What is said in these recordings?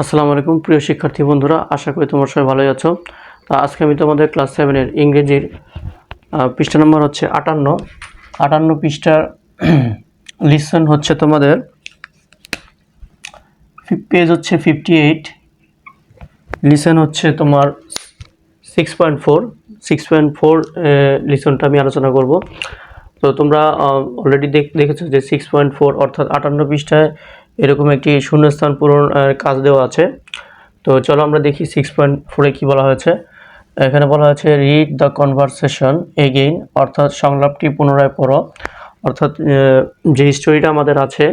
আসসালামু আলাইকুম, প্রিয় শিক্ষার্থী বন্ধুরা, আশা করি তোমরা সবাই ভালোই আছো। তা আজকে আমি তোমাদের ক্লাস সেভেনের ইংরেজির পৃষ্ঠা নম্বর হচ্ছে আটান্ন। আটান্ন পৃষ্ঠার লিসন হচ্ছে তোমাদের। পেজ হচ্ছে ফিফটি এইট লিসন হচ্ছে তোমার six point four six point four লিসনটা আমি আলোচনা করব। তো তোমরা অলরেডি দেখেছ যে সিক্স পয়েন্ট ফোর অর্থাৎ আটান্ন পৃষ্ঠায় এরকম একটি শূন্যস্থান পূরণ কাজ দেওয়া আছে। তো চলো আমরা দেখি সিক্স পয়েন্ট ফোরে কী বলা হয়েছে। এখানে বলা হয়েছে রিড দ্য কনভারসেশন এগেইন অর্থাৎ সংলাপটি পুনরায় পড়ো। অর্থাৎ যে হিস্টোরিটা আমাদের আছে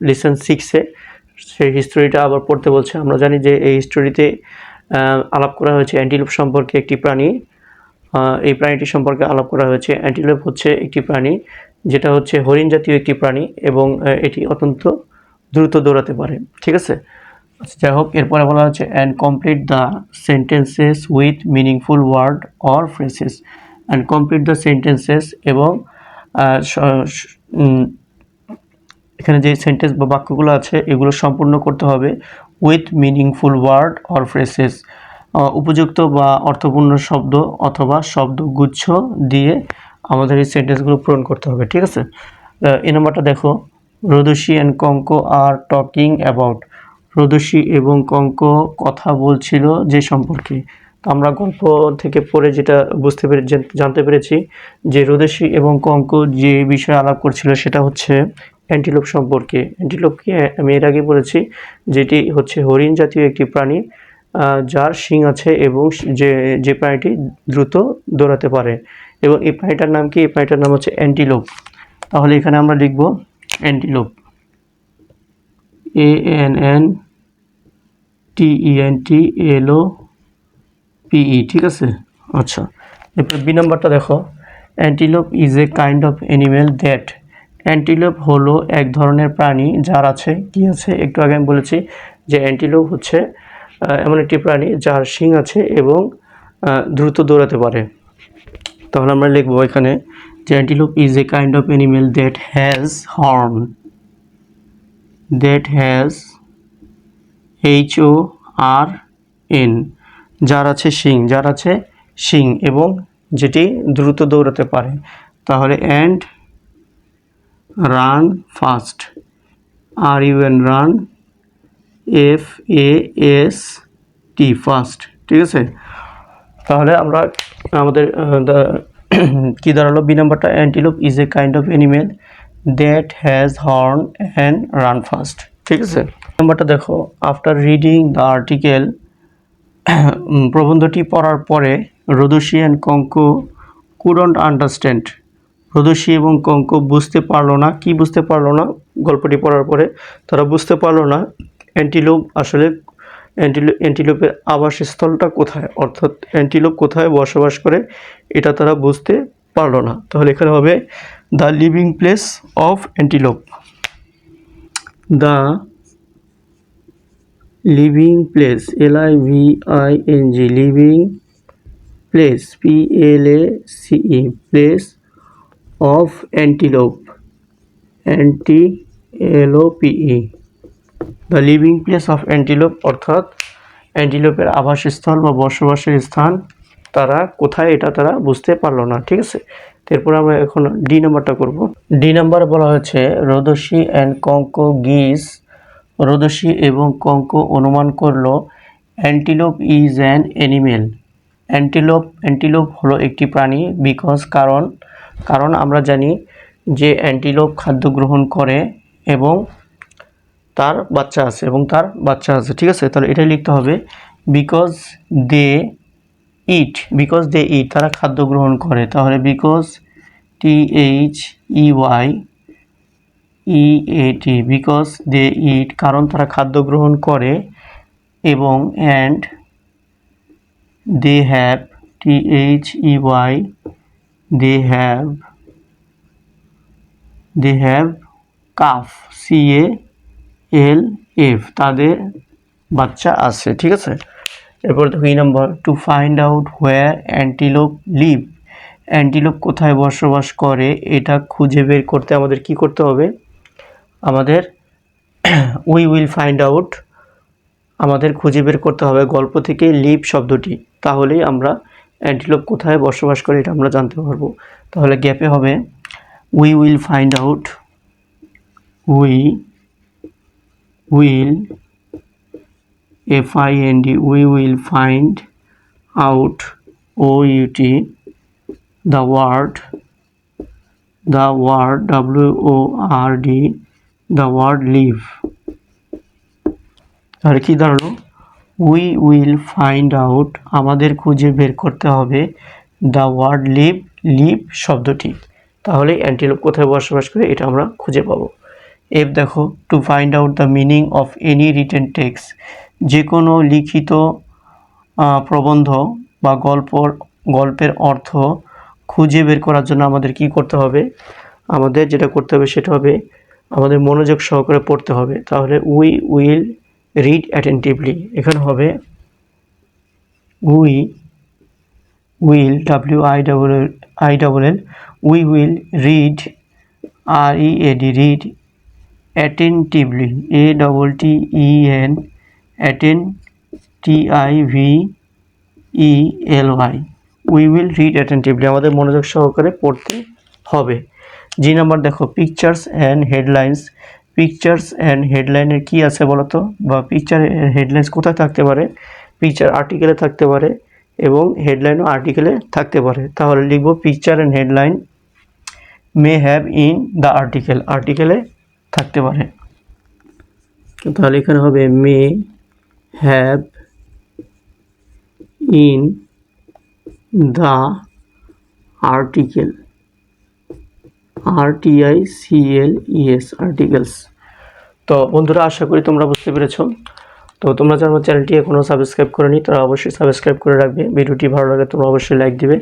লিসেন সিক্সে সেই হিস্টোরিটা আবার পড়তে বলছে। আমরা জানি যে এই হিস্টোরিতে আলাপ করা হয়েছে অ্যান্টিলোপ সম্পর্কে একটি প্রাণী। এই প্রাণীটি সম্পর্কে আলাপ করা হয়েছে। অ্যান্টিলোপ হচ্ছে একটি প্রাণী। যেটা হচ্ছে হরিণ জাতীয় একটি প্রাণী এবং এটি অত্যন্ত দ্রুত দৌড়াতে পারে। ঠিক আছে? আচ্ছা, যাই হোক এরপরে বলা হচ্ছে and complete the sentences with meaningful word or phrases and complete the sentences এবং এখানে যে সেন্টেন্স বা বাক্যগুলো আছে এগুলো সম্পূর্ণ করতে হবে with meaningful word or phrases উপযুক্ত বা অর্থপূর্ণ শব্দ অথবা শব্দগুচ্ছ দিয়ে আমাদের এই সেন্টেন্সগুলো পূরণ করতে হবে, ঠিক আছে? এই নাম্বারটা দেখো, Rodoshi and Kanka are talking about Rodoshi এবং কঙ্ক কথা বলছিল যে সম্পর্কে। আমরা গল্প থেকে পড়ে যেটা বুঝতে পেরে জানতে পেরেছি যে রোদসী এবং কঙ্ক যে বিষয়ে আলাপ করছিল সেটা হচ্ছে অ্যান্টিলোপ সম্পর্কে। অ্যান্টিলোপকে আমি এর আগে বলেছি, যেটি হচ্ছে হরিণ জাতীয় একটি প্রাণী। যার শিং আছে এবং যে যে প্রাণীটি দ্রুত দৌড়াতে পারে। এবং এই প্রাণীটার নাম কি? এই প্রাণীটার নাম হচ্ছে অ্যান্টিলোপ তাহলে এখানে আমরা লিখব antelope A N N T E N T L O P E ঠিক আছে? আচ্ছা এরপর বি নাম্বারটা দেখো। Antelope is a kind of animal that antelope হলো এক ধরনের প্রাণী, যার আছে, কি আছে? একটু আগে আমি বলেছি যে অ্যান্টিলোপ হচ্ছে এমন একটি প্রাণী যার শিং আছে এবং দ্রুত দৌড়াতে পারে। তাহলে আমরা লিখব এখানে যে antelope is a kind of animal that has horn that has H O R N যার আছে শিং, যার আছে শিং এবং যেটি দ্রুত দৌড়াতে পারে। তাহলে and run fast R U N run F A S T fast ঠিক আছে? তাহলে আমরা, আমাদের কি দাঁড়াল? বি নাম্বারটা antelope is a kind of animal that has horn and run fast ঠিক আছে? নাম্বারটা দেখো আফটার রিডিং দ্য আর্টিকেল প্রবন্ধটি পড়ার পরে Rodoshi and Konko couldn't understand Rodoshi এবং কঙ্ক বুঝতে পারল না, কি বুঝতে পারল না? গল্পটি পড়ার পরে তারা বুঝতে পারল না। অ্যান্টিলোপ আসলে অ্যান্টিলো অ্যান্টিলোপের আবাসস্থলটা কোথায়? অর্থাৎ অ্যান্টিলোপ কোথায় বসবাস করে, এটা তারা বুঝতে পারল না। তাহলে এখানে হবে the living place of antelope the living place L I V I N G living place P L A C E place of antelope ante L P E the living place of antelope, অর্থাৎ অ্যান্টিলোপের আবাসস্থল বা বসবাসের স্থান, তারা কোথায় এটা তারা বুঝতে পারল না, ঠিক আছে? এরপর আমরা এখন ডি নাম্বারটা করব। ডি নাম্বার বলা হয়েছে রোদসী অ্যান্ড কঙ্ক গিস। রোদসী এবং কঙ্ক অনুমান করল antelope is an animal antelope antelope হলো একটি প্রাণী বিকজ কারণ কারণ আমরা জানি যে অ্যান্টিলোপ খাদ্য গ্রহণ করে এবং তার বাচ্চা আছে এবং তার বাচ্চা আছে, ঠিক আছে? তাহলে এটাই লিখতে হবে because they it because they ইট তারা খাদ্য গ্রহণ করে। তাহলে because T H E Y E A T because they eat কারণ তারা খাদ্য গ্রহণ করে এবং and they have T H E Y they have they have calf C A L, F, তাদের বাচ্চা আছে, ঠিক আছে? এরপর দেখো এই number to find out where antelope live antelope কোথায় বসবাস করে, এটা খুঁজে বের করতে আমাদের কি করতে হবে? আমাদের উই উইল ফাইন্ড আউট আমাদের খুঁজে বের করতে হবে গল্প থেকে লিপ শব্দটি। তাহলেই আমরা অ্যান্টিলোপ কোথায় বসবাস করে, এটা আমরা জানতে পারব। তাহলে গ্যাপে হবে we will find out we will F I N D we will find out O U T the word the word W O R D the word live আর কি দাঁড়াল? উই উইল ফাইন্ড আউট আমাদের খুঁজে বের করতে হবে the word leave leave শব্দটি। তাহলে antelope কোথায় বসবাস করে? এটা আমরা খুঁজে পাবো। এফ দেখো to find out the meaning of any written text যে কোনো লিখিত প্রবন্ধ বা গল্প গল্পের অর্থ খুঁজে বের করার জন্য আমাদের কি করতে হবে? আমাদের যেটা করতে হবে সেটা হবে, আমাদের মনোযোগ সহকারে পড়তে হবে। তাহলে উই উইল রিড অ্যাটেন্টিভলি এখানে হবে we will W I double I double L we will read R E A D read attentively A double T E N atten T I V E L Y we will read attentively আমাদের মনোযোগ সহকারে পড়তে হবে। জি number দেখো pictures and headlines pictures and হেডলাইনের কি আছে বলো তো বা পিকচার হেডলাইন্স কোথায় থাকতে পারে? পিকচার আর্টিকেলে থাকতে পারে এবং হেডলাইনও আর্টিকেলে থাকতে পারে। তাহলে লিখব picture and headline may have in the article আর্টিকেলে থাকতে পারে। তাহলে এখানে হবে may have in the article. R T I C L E S articles. তো বন্ধুরা আশা করি তোমরা বুঝতে পেরেছ। তো তোমরা যারা আমার চ্যানেলটি এখনও সাবস্ক্রাইব করেনি তারা অবশ্যই সাবস্ক্রাইব করে রাখবে। ভিডিওটি ভালো লাগে তোমরা অবশ্যই লাইক দিবে।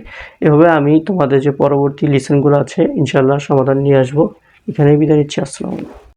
এভাবে আমি তোমাদের যে পরবর্তী লিসেনগুলো আছে ইনশাল্লাহ সমাধান নিয়ে আসব। এখানেই বিদায় নিচ্ছি আসসালামু আলাইকুম